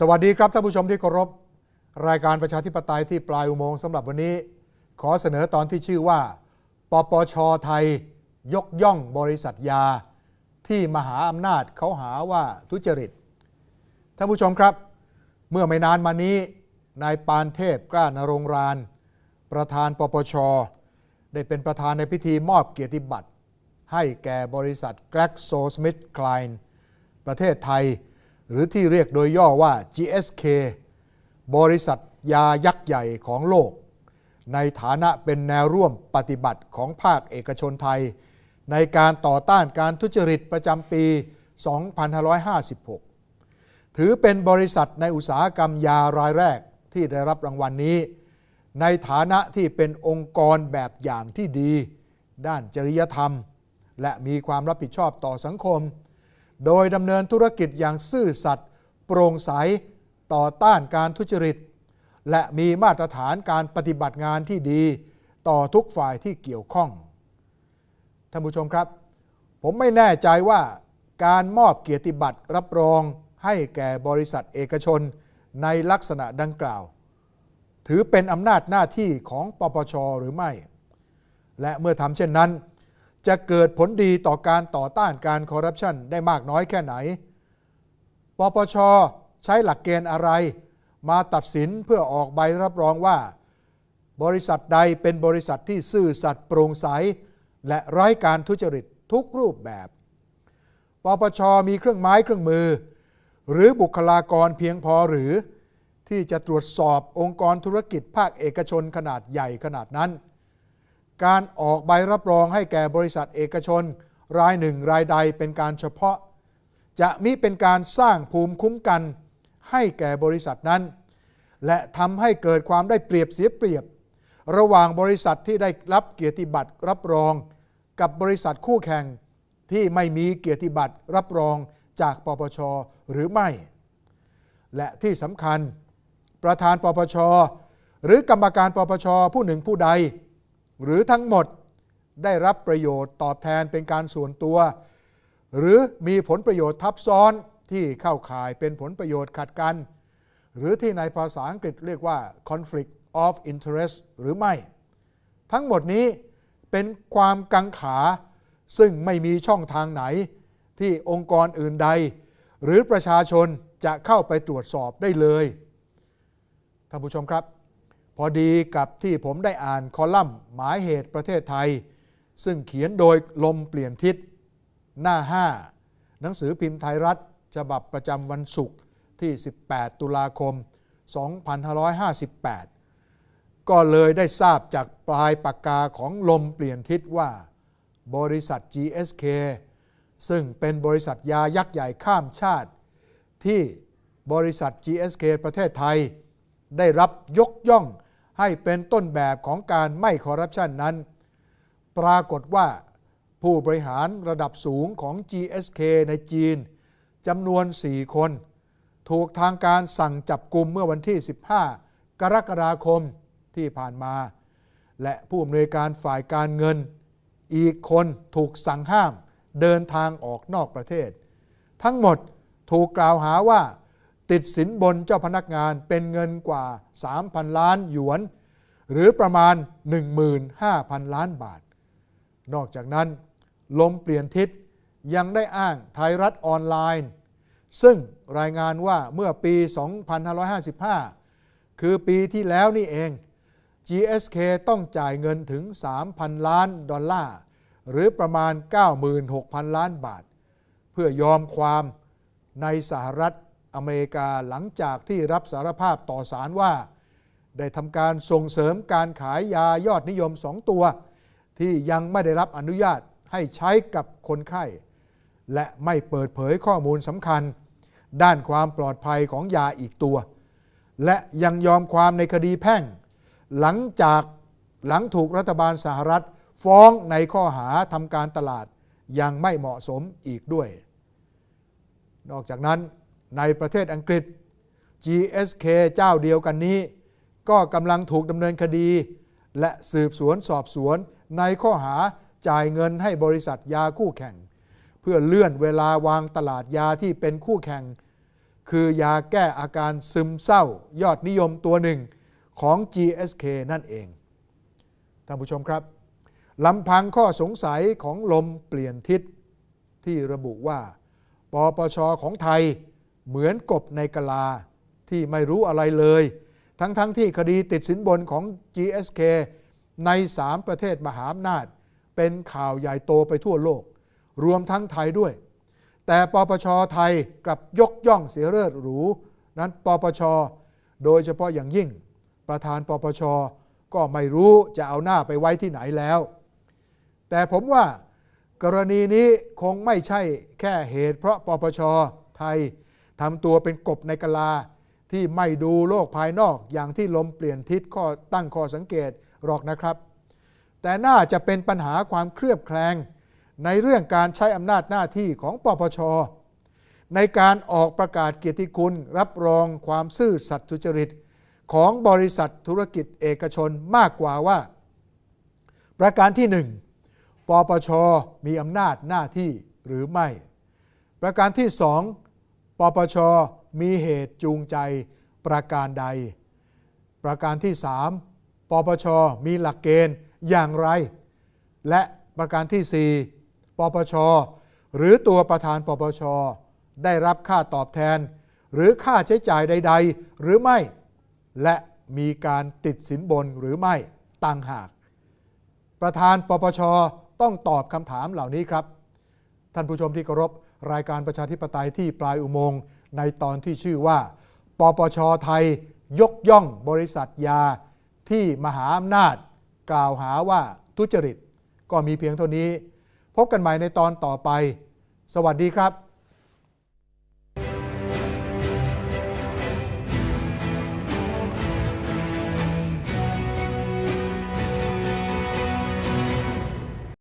สวัสดีครับท่านผู้ชมที่เคารพ รายการประชาธิปไตยที่ปลายอุโมงค์สำหรับวันนี้ ขอเสนอตอนที่ชื่อว่า ปปชไทย ยกย่องบริษัทยา ที่มหาอำนาจเขาหาว่าทุจริตท่านผู้ชมครับ เมื่อไม่นานมานี้นายปานเทพกล้านรงราน ประธานปปช ได้เป็นประธานในพิธีมอบเกียรติบัตร ให้แก่บริษัท GlaxoSmithKline ประเทศไทย หรือที่เรียกโดยย่อว่า GSK บริษัทยายักษ์ใหญ่ของโลก ในฐานะเป็นแนวร่วมปฏิบัติของภาคเอกชนไทย ในการต่อต้านการทุจริตประจำปี 2556 ถือเป็นบริษัทในอุตสาหกรรมยารายแรกที่ได้รับรางวัลนนี้ ในฐานะที่เป็นองค์กรแบบอย่างที่ดี ด้านจริยธรรม และมีความรับผิดชอบต่อสังคม โดยดำเนินธุรกิจอย่างซื่อสัตย์โปร่งใสต่อต้านการทุจริต และมีมาตรฐานการปฏิบัติงานที่ดี ต่อทุกฝ่ายที่เกี่ยวข้องท่านผู้ชมครับ ผมไม่แน่ใจว่าการมอบเกียรติบัตรรับรองให้แก่บริษัทเอกชนในลักษณะดังกล่าว ถือเป็นอำนาจหน้าที่ของปปชหรือไม่ และเมื่อทำเช่นนั้น จะเกิดผลดีต่อการต่อต้านการคอร์รัปชันได้มากน้อยแค่ไหน ปปช ใช้หลักเกณฑ์อะไร มาตัดสินเพื่อออกใบรับรองว่า บริษัทใดเป็นบริษัทที่ซื่อสัตย์โปร่งใส และไร้การทุจริตทุกรูปแบบ ปปช มีเครื่องไม้เครื่องมือ หรือบุคลากรเพียงพอหรือที่จะตรวจสอบองค์กรธุรกิจภาคเอกชนขนาดใหญ่ขนาดนั้น การออกใบรับรองให้แก่บริษัทเอกชน รายหนึ่งรายใดเป็นการเฉพาะ จะมิเป็นการสร้างภูมิคุ้มกันให้แก่บริษัทนั้น และทำให้เกิดความได้เปรียบเสียเปรียบ ระหว่างบริษัทที่ได้รับเกียรติบัตรรับรอง กับบริษัทคู่แข่งที่ไม่มีเกียรติบัตรรับรองจากปปชหรือไม่ และที่สำคัญ ประธานปปชหรือกรรมการปปชผู้หนึ่งผู้ใด หรือทั้งหมดได้รับประโยชน์ตอบแทนเป็นการส่วนตัว หรือมีผลประโยชน์ทับซ้อนที่เข้าข่ายเป็นผลประโยชน์ขัดกัน หรือที่ในภาษาอังกฤษเรียกว่า conflict of interest หรือไม่ ทั้งหมดนี้เป็นความกังขา ซึ่งไม่มีช่องทางไหน ที่องค์กรอื่นใด หรือประชาชนจะเข้าไปตรวจสอบได้เลยท่านผู้ชมครับ พอดีกับที่ผมได้อ่านคอลัมน์ หมายเหตุประเทศไทย ซึ่งเขียนโดยลมเปลี่ยนทิศ หน้า 5 หนังสือพิมพ์ไทยรัฐ ฉบับประจำวันศุกร์ที่ 18 ตุลาคม 2558 ก็เลยได้ทราบจากปลายปากกาของลมเปลี่ยนทิศว่า บริษัท GSK ซึ่งเป็นบริษัทยายักษ์ใหญ่ข้ามชาติ ที่บริษัท GSK ประเทศไทย ได้รับยกย่อง ให้เป็นต้นแบบของการไม่คอร์รัปชันนั้น ปรากฏว่าผู้บริหารระดับสูงของ GSK ในจีนจำนวน 4 คน ถูกทางการสั่งจับกลุ่มเมื่อวันที่ 15 กรกฎาคมที่ผ่านมา และผู้อำนวยการฝ่ายการเงิน อีกคนถูกสั่งห้ามเดินทางออกนอกประเทศ ทั้งหมดถูกกล่าวหาว่า ติดสินบนเจ้าพนักงานเป็นเงินกว่า 3,000 ล้านหยวน หรือประมาณ 15,000 ล้านบาท นอกจากนั้น ลมเปลี่ยนทิศยังได้อ้างไทยรัฐออนไลน์ ซึ่งรายงานว่าเมื่อปี 2555 คือปีที่แล้วนี่เอง GSK ต้องจ่ายเงินถึง 3,000 ล้านดอลลาร์ หรือประมาณ 96,000 ล้านบาท เพื่อยอมความในสหรัฐ อเมริกาหลังจากที่รับสารภาพต่อศาลว่า ได้ทำการส่งเสริมการขายยายอดนิยม2ตัว ที่ยังไม่ได้รับอนุญาตให้ใช้กับคนไข้ และไม่เปิดเผยข้อมูลสำคัญ ด้านความปลอดภัยของยาอีกตัว และยังยอมความในคดีแพ่ง หลังจากหลังถูกรัฐบาลสหรัฐ ฟ้องในข้อหาทำการตลาดยังไม่เหมาะสมอีกด้วย นอกจากนั้น ในประเทศอังกฤษ GSK เจ้าเดียวกันนี้ ก็กำลังถูกดำเนินคดี และสืบสวนสอบสวนในข้อหาจ่ายเงินให้บริษัทยาคู่แข่ง เพื่อเลื่อนเวลาวางตลาดยาที่เป็นคู่แข่ง คือยาแก้อาการซึมเศร้ายอดนิยมตัวหนึ่งของ GSK นั่นเอง ท่านผู้ชมครับลำพังข้อสงสัยของลมเปลี่ยนทิศที่ระบุว่า ปปชของไทย เหมือนกบในกะลาที่ไม่รู้อะไรเลย ทั้งๆทที่คดีติดสินบนของ GSK ใน 3 ประเทศมหาอำนาจ เป็นข่าวใหญ่โตไปทั่วโลก รวมทั้งไทยด้วย แต่ปปชไทยกลับยกย่องเสียเลิศหรู นั้นปปช โดยเฉพาะอย่างยิ่ง ประธานปปช ก็ไม่รู้จะเอาหน้าไปไว้ที่ไหนแล้ว แต่ผมว่ากรณีนี้คงไม่ใช่แค่เหตุเพราะปปชไทย ทำตัวเป็นกบในกะลาที่ไม่ดูโลกภายนอกอย่างที่ลมเปลี่ยนทิศข้อตั้งข้อสังเกตหรอกนะครับ แต่น่าจะเป็นปัญหาความเครือบแคลง ในเรื่องการใช้อำนาจหน้าที่ของปปช ในการออกประกาศเกียรติคุณ รับรองความซื่อสัตย์สุจริต ของบริษัทธุรกิจเอกชนมากกว่าว่า ประการที่หนึ่งปปชมีอำนาจหน้าที่หรือไม่ ประการที่สอง ปปชมีเหตุจูงใจประการใด ประการที่สามปปชมีหลักเกณฑ์อย่างไร และประการที่สี่ปปช หรือตัวประธานปปช ได้รับค่าตอบแทน หรือค่าใช้จ่ายใด ๆ หรือไม่ และมีการติดสินบนหรือไม่ต่างหาก ประธานปปชต้องตอบคำถามเหล่านี้ครับ ท่านผู้ชมที่เคารพรายการประชาธิปไตยที่ปลายอุโมงค์ในตอนที่ชื่อว่า ปปชไทยยกย่องบริษัทยาที่มหาอำนาจ กล่าวหาว่าทุจริต ก็มีเพียงเท่านี้ พบกันใหม่ในตอนต่อไป สวัสดีครับ